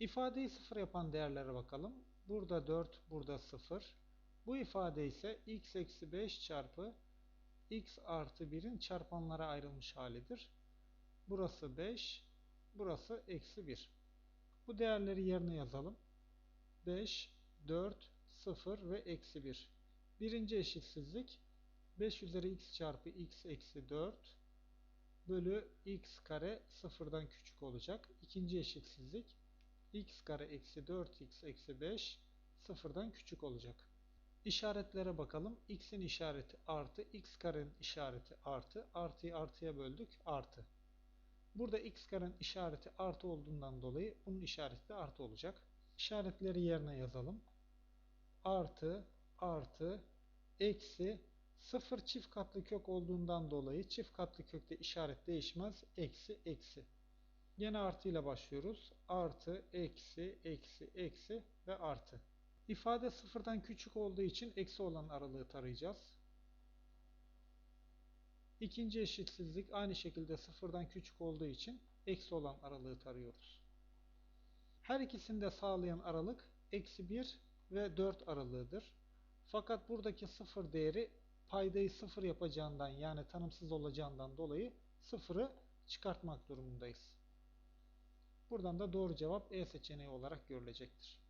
İfadeyi sıfır yapan değerlere bakalım. Burada 4, burada 0. Bu ifade ise x eksi 5 çarpı x artı 1'in çarpanlara ayrılmış halidir. Burası 5, burası eksi 1. Bu değerleri yerine yazalım. 5, 4, 0 ve eksi 1. Birinci eşitsizlik 5 üzeri x çarpı x eksi 4 bölü x kare sıfırdan küçük olacak. İkinci eşitsizlik x kare eksi 4x eksi 5 sıfırdan küçük olacak. İşaretlere bakalım. x'in işareti artı, x karenin işareti artı. Artıyı artıya böldük. Artı. Burada x karenin işareti artı olduğundan dolayı bunun işareti de artı olacak. İşaretleri yerine yazalım. Artı, artı, eksi, sıfır çift katlı kök olduğundan dolayı çift katlı kökte işaret değişmez. Eksi, eksi. Yine artı ile başlıyoruz. Artı, eksi, eksi, eksi ve artı. İfade sıfırdan küçük olduğu için eksi olan aralığı tarayacağız. İkinci eşitsizlik aynı şekilde sıfırdan küçük olduğu için eksi olan aralığı tarıyoruz. Her ikisini de sağlayan aralık eksi 1 ve 4 aralığıdır. Fakat buradaki sıfır değeri paydayı sıfır yapacağından yani tanımsız olacağından dolayı sıfırı çıkartmak durumundayız. Buradan da doğru cevap E seçeneği olarak görülecektir.